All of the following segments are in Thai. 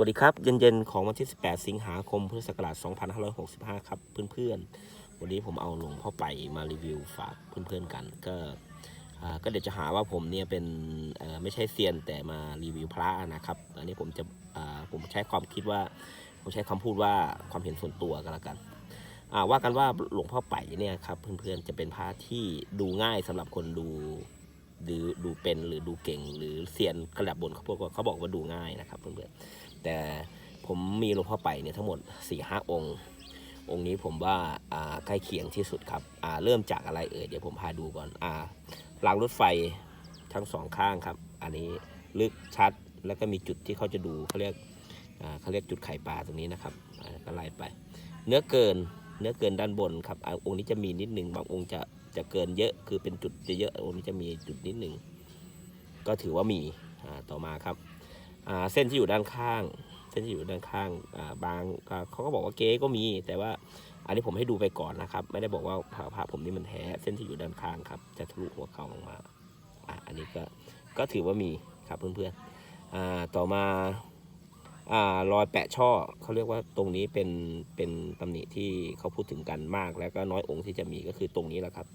วัสดีครับ เย็นๆ ของวันที่ 18 สิงหาคม พุทธศักราช 2565 ครับเพื่อนๆ วันนี้ผมเอาหลวงพ่อไปมารีวิวฝากเพื่อนๆกัน ก็ก็เดี๋ยวจะหาว่าผมเนี่ยเป็นไม่ใช่เซียนแต่มารีวิวพระนะครับ อันนี้ผมจะผมใช้ความคิดว่า ผมใช้คำพูดว่าความเห็นส่วนตัวกันละกันว่ากันว่าหลวงพ่อไปเนี่ยครับเพื่อนๆ จะเป็นพระที่ดูง่ายสำหรับคนดูดูดูเป็นหรือดูเก่งหรือเซียนกระดับบนเขาพวกเขาบอกว่าดูง่ายนะครับเพื่อนๆ แต่ผมมีหลวงพ่อไปเนี่ยทั้งหมด4ี่ห้าองค์ องค์นี้ผมว่าใกล้เคียงที่สุดครับเริ่มจากอะไรเอ่ยเดี๋ยวผมพาดูก่อนอรางรถไฟทั้งสองข้างครับ อันนี้ลึกชัดแล้วก็มีจุดที่เขาจะดูเขาเรียกเขาเรียกจุดไข่ปลาตรงนี้นะครับก็ไล่ไป เนื้อเกินเนื้อเกินด้านบนครับอองค์นี้จะมีนิดหนึ่งบางองค์จะจะเกินเยอะคือเป็นจุดจะเยอะองค์นี้จะมีจุดนิดหนึ่งก็ถือว่ามีต่อมาครับ เส้นที่อยู่ด้านข้าง เส้นที่อยู่ด้านข้างาบางเขาก็บอกว่าเก๊ก็มี แต่ว่าอันนี้ผมให้ดูไปก่อนนะครับ ไม่ได้บอกว่าพระพระผมนี่มันแท้ เส้นที่อยู่ด้านข้างครับ จะทะลุหัวเข่าลงมาอ่าอันนี้ก็ก็ถือว่ามีครับเพื่อนๆอ่าต่อมาอ่ารอยแปะช่อเขาเรียกว่าตรงนี้เป็นเป็นตำหนิที่เขาพูดถึงกันมาก แล้วก็น้อยองค์ที่จะมีก็คือตรงนี้แหละครับ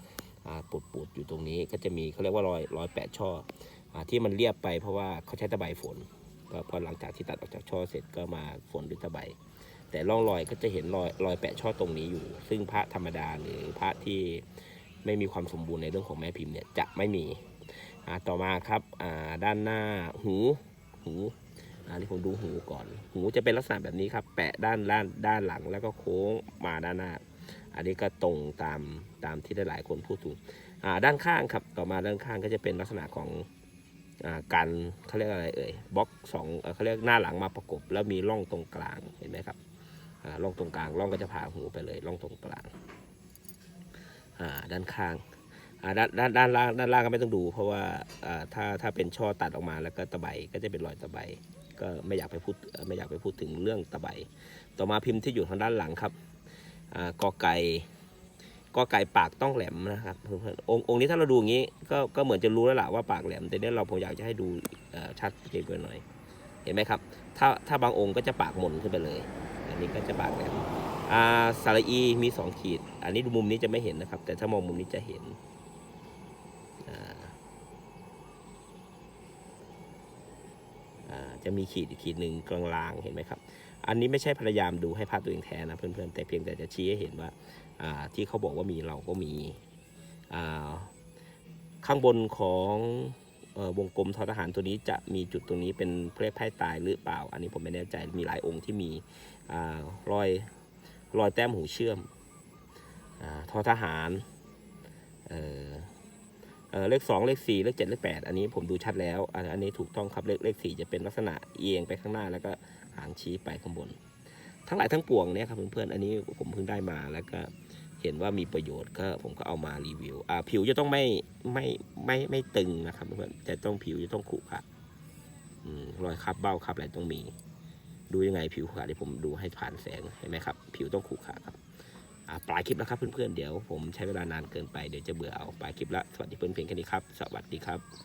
อ่าปูดปูดๆอยู่ตรงนี้ก็จะมีเขาเรียกว่ารอยรอยแปะช่ออ่าที่มันเรียบไปเพราะว่าเขาใช้ตะไบฝน ก็พอหลังจากที่ตัดออกจากช่อเสร็จก็มาฝนด้วยตะไบแต่ร่องรอยก็จะเห็นรอยรอยแปะช่อตรงนี้อยู่ ซึ่งพระธรรมดาหรือพระที่ไม่มีความสมบูรณ์ในเรื่องของแม่พิมพ์เนี่ยจะไม่มีต่อมาครับด้านหน้าหูหูอันนี้ผมดูหูก่อน หูจะเป็นลักษณะแบบนี้ครับแปะด้านด้านด้านหลังแล้วก็โค้งมาด้านหน้า อันนี้ก็ตรงตามตามที่ได้หลายคนพูดถึงด้านข้างครับต่อมาด้านข้างก็จะเป็นลักษณะของ การเขาเรียกอะไรเอ่ยบล็อกสองเขาเรียกหน้าหลังมาประกบ แล้วมีร่องตรงกลางเห็นไหมครับร่องตรงกลางร่องก็จะผ่าหูไปเลยร่องตรงกลางด้านข้างด้านด้านด้านล่างด้านล่างก็ไม่ต้องดู เพราะว่าถ้าถ้าเป็นช่อตัดออกมาแล้วก็ตะไบก็จะเป็นรอยตะไบก็ไม่อยากไปพูดไม่อยากไปพูดถึงเรื่องตะไบต่อมาพิมพ์ที่อยู่ทางด้านหลังครับกอไก่ ก็ไก่ปากต้องแหลมนะครับองค์องค์นี้ถ้าเราดูอย่างนี้ก็ก็เหมือนจะรู้แล้วล่ะว่าปากแหลมแต่เนี้ยเราผมอยากจะให้ดูชัดเจนกว่าหน่อย เห็นไหมครับ ถ้าถ้าบางองค์ก็จะปากหมนขึ้นไปเลย อันนี้ก็จะปากแหลมอ่าสระอีมีสองขีด อันนี้ดูมุมนี้จะไม่เห็นนะครับ แต่ถ้ามองมุมนี้จะเห็นอ่าอ่า จะมีขีดอีกขีดหนึ่งกลางลางๆเห็นไหมครับ อันนี้ไม่ใช่พยายามดูให้ภาพตัวเองแท้นะเพื่อนๆแต่เพียงแต่จะชี้ให้เห็นว่าที่เขาบอกว่ามีเราก็มีข้างบนของออวงกลมทอทหารตัวนี้จะมีจุดตรงนี้เป็นเพลไพ่ตายหรือเปล่า อันนี้ผมไม่แน่ใจมีหลายองค์ที่มีอรอยรอยแต้มหูเชื่อมอทอทหาร เลขสองเลขสี่เลขเจ็ดเลขแปดอันนี้ผมดูชัดแล้ว อันนี้ถูกต้องครับเลขเลขสี่จะเป็นลักษณะเอียงไปข้างหน้าแล้วก็หางชี้ไปข้างบน ทั้งหลายทั้งปวงเนี่ยครับเพื่อนๆอันนี้ผมเพิ่งได้มาแล้วก็เห็นว่ามีประโยชน์ก็ผมก็เอามารีวิวอ่าผิวจะต้องไม่ไม่ไม่ไม่ตึงนะครับเพื่อนๆแต่ต้องผิวจะต้องขรุขระอืมรอยคับเบ้าคับอะไรต้องมี ดูยังไงผิวขรุขระที่ผมดูให้ผ่านแสงเห็นไหมครับ ผิวต้องขรุขระครับ ปลายคลิปแล้วครับเพื่อนๆเดี๋ยวผมใช้เวลานานเกินไปเดี๋ยวจะเบื่อเอาปลายคลิปละสวัสดีเพื่อนเพียงแค่นี้ครับ สวัสดีครับ